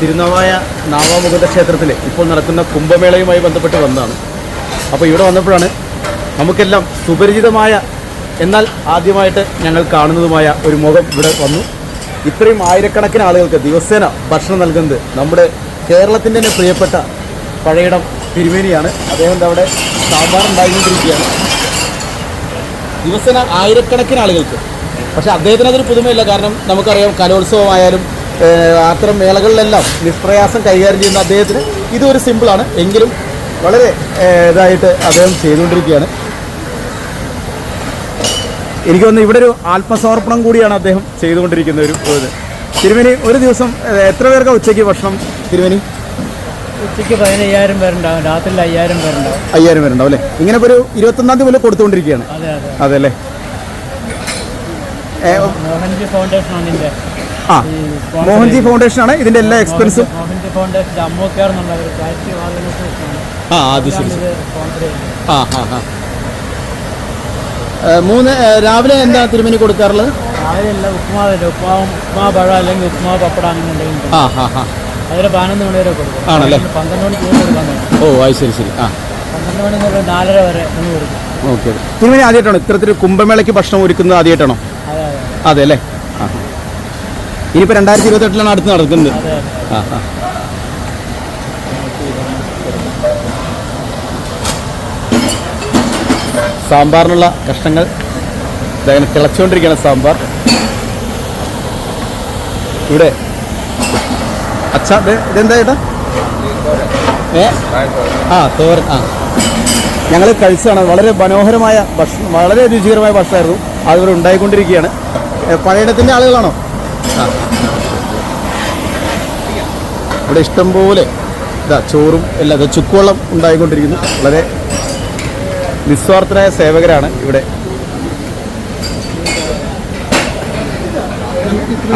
തിരുനാവായ നാവാമുകുന്ദ ക്ഷേത്രത്തിൽ ഇപ്പോൾ നടക്കുന്ന കുംഭമേളയുമായി ബന്ധപ്പെട്ട് വന്നതാണ് അപ്പോൾ ഇവിടെ വന്നപ്പോഴാണ് നമുക്കെല്ലാം സുപരിചിതമായ എന്നാൽ ആദ്യമായിട്ട് ഞങ്ങൾ കാണുന്നതുമായ ഒരു മുഖം ഇവിടെ വന്നു. ഇത്രയും ആയിരക്കണക്കിന് ആളുകൾക്ക് ദിവസേന ഭക്ഷണം നൽകുന്നത് നമ്മുടെ കേരളത്തിന്റെ തന്നെ പ്രിയപ്പെട്ട പഴയിടം തിരുമേനിയാണ്. അദ്ദേഹം അവിടെ സാമ്പാർ ഉണ്ടായിക്കൊണ്ടിരിക്കുകയാണ്. ദിവസേന ആയിരക്കണക്കിന് ആളുകൾക്ക്. പക്ഷേ അദ്ദേഹത്തിന് അതൊരു പുതുമയില്ല. കാരണം നമുക്കറിയാം കലോത്സവമായാലും അത്തരം മേളകളിലെല്ലാം നിഷ്പ്രയാസം കൈകാര്യം ചെയ്യുന്ന അദ്ദേഹത്തിന് ഇതൊരു സിമ്പിളാണ്. എങ്കിലും വളരെ ഇതായിട്ട് അദ്ദേഹം ചെയ്തുകൊണ്ടിരിക്കുകയാണ്. എനിക്ക് തോന്നുന്നു ഇവിടെ ഒരു ആത്മസമർപ്പണം കൂടിയാണ് അദ്ദേഹം ചെയ്തുകൊണ്ടിരിക്കുന്ന ഒരു ഇത്. തിരുമേനി ഒരു ദിവസം എത്ര പേർക്ക് ഉച്ചയ്ക്ക് ഭക്ഷണം തിരുമേനി? ഉച്ചയ്ക്ക് പതിനയ്യായിരം പേരുണ്ടാവും. രാത്രി അയ്യായിരം പേരുണ്ടാവും. അയ്യായിരം പേരുണ്ടാവും അല്ലേ? ഇങ്ങനെ ഒരു ഇരുപത്തൊന്നാം തീയതി മുതൽ കൊടുത്തുകൊണ്ടിരിക്കുകയാണ്. അതെ അല്ലേ? മോഹൻജി ഇതിന്റെ ആ മോഹൻജി ഫൗണ്ടേഷൻ ആണ്. ഇതിന്റെ എല്ലാ എക്സ്പെൻസും മോഹൻജി ഫൗണ്ടേഷൻ അമ്മോ കെയർ എന്നുള്ള ഒരു ചാരിറ്റി ഓർഗനൈസേഷനാണ് ആ അത് ശരി ആ ആ ആ. മൂന്ന് രാവിലെ എന്താ തിരുമേനി കൊടുക്കാറുള്ളത്? രാവിലെ ഉപ്പുമാവും ഉപ്പുമാവ് പഴം അല്ലെങ്കിൽ ഉപ്പുമാവ് പപ്പടം അങ്ങനെ എന്തെങ്കിലും ആ ആ ആ. പതിനൊന്ന് മണി വരെ കൊടുക്കും. ആണല്ലേ? പന്ത്രണ്ട് മണിക്ക് കൊടുക്കാൻ ഓ അത് ശരി ശരി. ആ. പന്ത്രണ്ട് മണി മുതൽ നാലര വരെ ഊണ് കൊടുക്കും. ഓക്കെ. തിരുമേനി ആദ്യമായിട്ടാണോ? ഇത്തരത്തിൽ കുംഭമേളയ്ക്ക് ഭക്ഷണം ഒരുക്കുന്നത് ആദ്യമായിട്ടാണോ? അതെ അല്ലേ? ആ. ഇനിയിപ്പോൾ രണ്ടായിരത്തി ഇരുപത്തെട്ടിലാണ് അടുത്ത് നടക്കുന്നത്. ആ ആ. സാമ്പാറിനുള്ള കഷ്ണങ്ങൾ ഇതങ്ങനെ തിളച്ചുകൊണ്ടിരിക്കുകയാണ് സാമ്പാർ. ഇവിടെ. അച്ഛാ ഇത് ഇതെന്താ ചേട്ടാ ഏ? ആ തോരൻ ആ. ഞങ്ങൾ കഴിച്ചതാണ്. വളരെ മനോഹരമായ ഭക്ഷണം വളരെ രുചികരമായ ഭക്ഷണമായിരുന്നു. അതിവിടെ ഉണ്ടായിക്കൊണ്ടിരിക്കുകയാണ്. ഏ, പഴയിടത്തിന്റെ ആളുകളാണോ? ഇവിടെ ഇഷ്ടംപോലെ ഇതാ ചോറും എല്ലാം ചുക്കുവെള്ളം ഉണ്ടായിക്കൊണ്ടിരിക്കുന്നു. വളരെ നിസ്വാർത്ഥരായ സേവകരാണ് ഇവിടെ.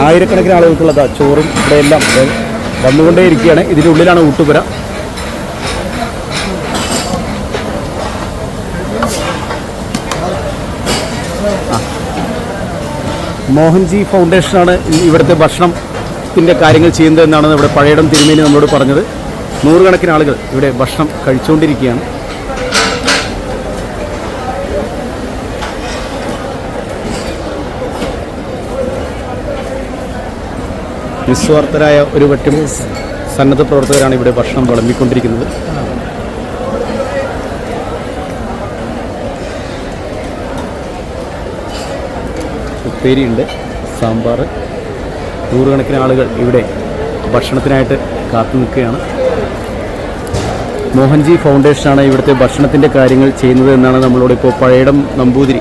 ആയിരക്കണക്കിന് ആളുകൾക്കുള്ളതാ ചോറും ഇവിടെ എല്ലാം വന്നുകൊണ്ടേയിരിക്കുകയാണ്. ഇതിന്റെ ഉള്ളിലാണ് ഊട്ടുപുര. മോഹൻജി ഫൗണ്ടേഷനാണ് ഇവിടുത്തെ ഭക്ഷണത്തിന്റെ കാര്യങ്ങൾ ചെയ്യുന്നതെന്നാണ് ഇവിടെ പഴയടം തിരുമേനി നമ്മളോട് പറഞ്ഞത്. നൂറുകണക്കിന് ആളുകൾ ഇവിടെ ഭക്ഷണം കഴിച്ചുകൊണ്ടിരിക്കുകയാണ്. നിസ്വാർത്ഥരായ ഒരു പറ്റും സന്നദ്ധ പ്രവർത്തകരാണ് ഇവിടെ ഭക്ഷണം വിളമ്പിക്കൊണ്ടിരിക്കുന്നത്. ഉപ്പേരിയുണ്ട് സാമ്പാർ. നൂറുകണക്കിന് ആളുകൾ ഇവിടെ ഭക്ഷണത്തിനായിട്ട് കാത്തു നിൽക്കുകയാണ്. മോഹൻജി ഫൗണ്ടേഷനാണ് ഇവിടുത്തെ ഭക്ഷണത്തിന്റെ കാര്യങ്ങൾ ചെയ്യുന്നത് എന്നാണ് നമ്മളോട് ഇപ്പോൾ പഴയടം നമ്പൂതിരി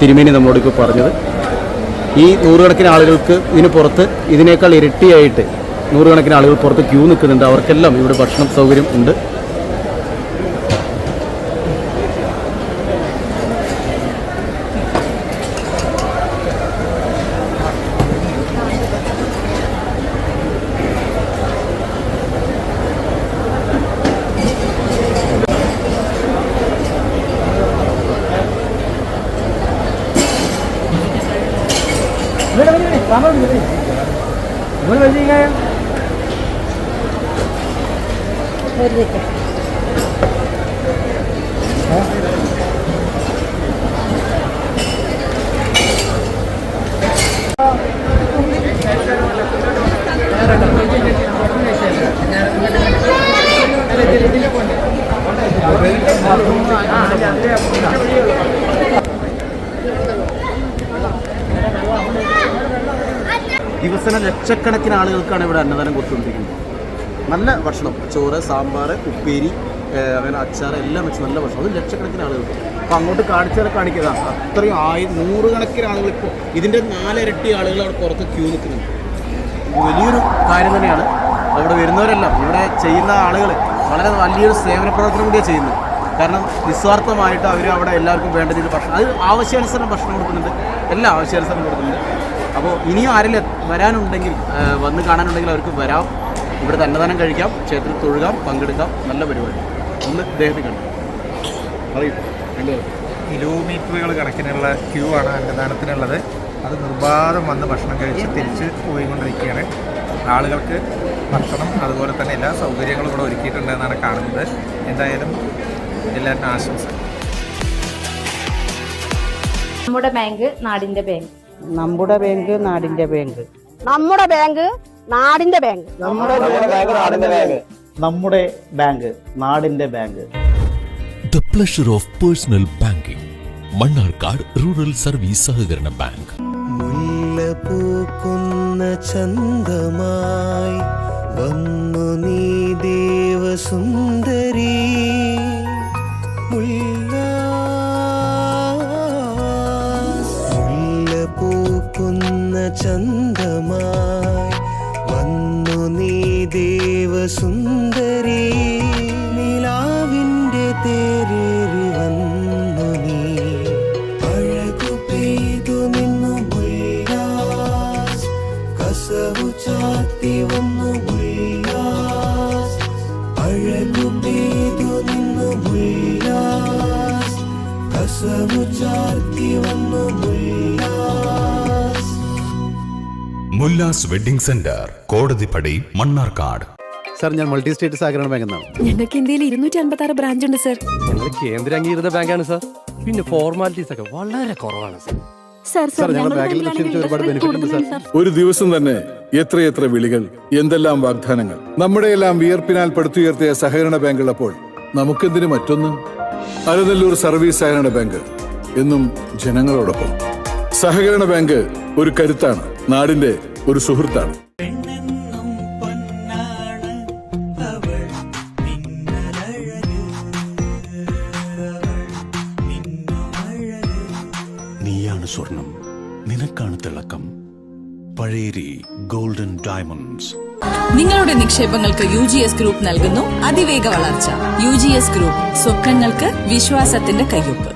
തിരുമേനി നമ്മളോട് ഇപ്പോൾ പറഞ്ഞത്. ഈ നൂറുകണക്കിന് ആളുകൾക്ക് ഇതിന് പുറത്ത് ഇതിനേക്കാൾ ഇരട്ടിയായിട്ട് നൂറുകണക്കിന് ആളുകൾ പുറത്ത് ക്യൂ നിൽക്കുന്നുണ്ട്. അവർക്കെല്ലാം ഇവിടെ ഭക്ഷണ സൗകര്യം ഉണ്ട്. ഒരു ദിവസേന ലക്ഷക്കണക്കിന് ആളുകൾക്കാണ് ഇവിടെ അന്നദാനം കൊടുത്തുകൊണ്ടിരിക്കുന്നത്. നല്ല ഭക്ഷണം. ചോറ് സാമ്പാർ ഉപ്പേരി അങ്ങനെ അച്ചാർ എല്ലാം വെച്ച് നല്ല ഭക്ഷണം. അത് ലക്ഷക്കണക്കിന് ആളുകൾക്ക് അപ്പോൾ അങ്ങോട്ട് കാണിച്ചാൽ കാണിക്കുക. അത്രയും ആയി നൂറുകണക്കിന് ആളുകൾ ഇപ്പോൾ ഇതിന്റെ നാലിരട്ടി ആളുകൾ അവിടെ പുറത്ത് ക്യൂ നിൽക്കുന്നുണ്ട്. വലിയൊരു കാര്യം തന്നെയാണ്. അവിടെ വരുന്നവരെല്ലാം ഇവിടെ ചെയ്യുന്ന ആളുകൾ വളരെ വലിയൊരു സേവന പ്രവർത്തനം കൂടിയാണ് ചെയ്യുന്നത്. കാരണം നിസ്വാർത്ഥമായിട്ട് അവർ അവിടെ എല്ലാവർക്കും വേണ്ട രീതിയിൽ ഭക്ഷണം അത് ആവശ്യാനുസരണം ഭക്ഷണം കൊടുക്കുന്നുണ്ട്. എല്ലാ ആവശ്യാനുസരണം കൊടുക്കുന്നുണ്ട്. അപ്പോൾ ഇനിയും ആരെങ്കിലും വരാനുണ്ടെങ്കിൽ വന്ന് കാണാനുണ്ടെങ്കിൽ അവർക്ക് വരാം. ഇവിടെ അന്നദാനം കഴിക്കാം ക്ഷേത്രത്തിൽ തൊഴുകാം പങ്കെടുക്കാം. നല്ല പരിപാടി. ഒന്ന് ഇദ്ദേഹത്തെ കണ്ടു പറയൂ കണ്ടു കിലോമീറ്ററുകൾ കണക്കിനുള്ള ക്യൂ ആണ് അന്നദാനത്തിനുള്ളത്. അത് നിർബാധം വന്ന് ഭക്ഷണം കഴിച്ച് തിരിച്ച് പോയിക്കൊണ്ടിരിക്കുകയാണ്. ആളുകൾക്ക് ഭക്ഷണം അതുപോലെ തന്നെ എല്ലാ സൗകര്യങ്ങളും ഇവിടെ ഒരുക്കിയിട്ടുണ്ടെന്നാണ് കാണുന്നത്. എന്തായാലും എല്ലാവരും ആശംസ നമ്മുടെ ബാങ്ക് നാടിന്റെ ബാങ്ക്. നാടിന്റെ ബാങ്ക്. നമ്മുടെ ബാങ്ക് നാടിന്റെ ബാങ്ക്. നമ്മുടെ ബാങ്ക് നാടിന്റെ ബാങ്ക്. നമ്മുടെ ബാങ്ക് നാടിന്റെ bank. The pleasure of personal banking Mannarkkad rural service സഹകരണ ബാങ്ക്. മുല്ലപൂക്കുന്ന ചന്തമായി വന്നു നീ ദേവസുന്ദരി. ചന്തമായി വന്നു നീ ദേവസുന്ദരി. നിലാവിന്റെ തേരേറി വന്നു നീ. അഴകു പെയ്തു നിന്നു മുല്ലാസ് കസവു ചാത്തി വന്നു മുല്ലാസ് അഴകു പെയ്തു നിന്നു മുല്ലാസ് കസവു ചാത്തി വന്നു Mullas wedding centre Kodathippadi Mannarkkad. Sir ഞാൻ മൾട്ടി സ്റ്റേറ്റ് സഹകരണ ഞങ്ങൾക്ക് ഇന്ത്യയിൽ ഇരുന്നൂറ്റി അൻപത്തി ആറ് ബ്രാഞ്ച് ഉണ്ട് സാർ. ഞങ്ങൾ കേന്ദ്ര അംഗീകൃത ബാങ്കാണ് സാർ. പിന്നെ ഫോർമാലിറ്റീസ് ഒക്കെ വളരെ കുറവാണ് സാർ. ഒരു ദിവസം തന്നെ എത്രയെത്ര വിളികൾ എന്തെല്ലാം വാഗ്ദാനങ്ങൾ നമ്മുടെ എല്ലാം വിയർപ്പിനാൽ പടുത്തുയർത്തിയ സഹകരണ ബാങ്ക് ഉള്ളപ്പോൾ നമുക്കെന്തിനു മറ്റൊന്ന്? അലനല്ലൂർ സർവീസ് സഹകരണ ബാങ്ക് എന്നും ജനങ്ങളോടൊപ്പം. സഹകരണ ബാങ്ക് ഒരു കരുത്താണ് നാടിന്റെ ഒരു സുഹൃത്താണ്. നീയാണ് സ്വർണം. നിനക്കാണ് തിളക്കം. Pazheri golden diamonds. നിങ്ങളുടെ നിക്ഷേപങ്ങൾക്ക് യു ജി എസ് ഗ്രൂപ്പ് നൽകുന്നു അതിവേഗ വളർച്ച. യു ജി എസ് ഗ്രൂപ്പ് സ്വപ്നങ്ങൾക്ക് വിശ്വാസത്തിന്റെ കയ്യൊപ്പ്.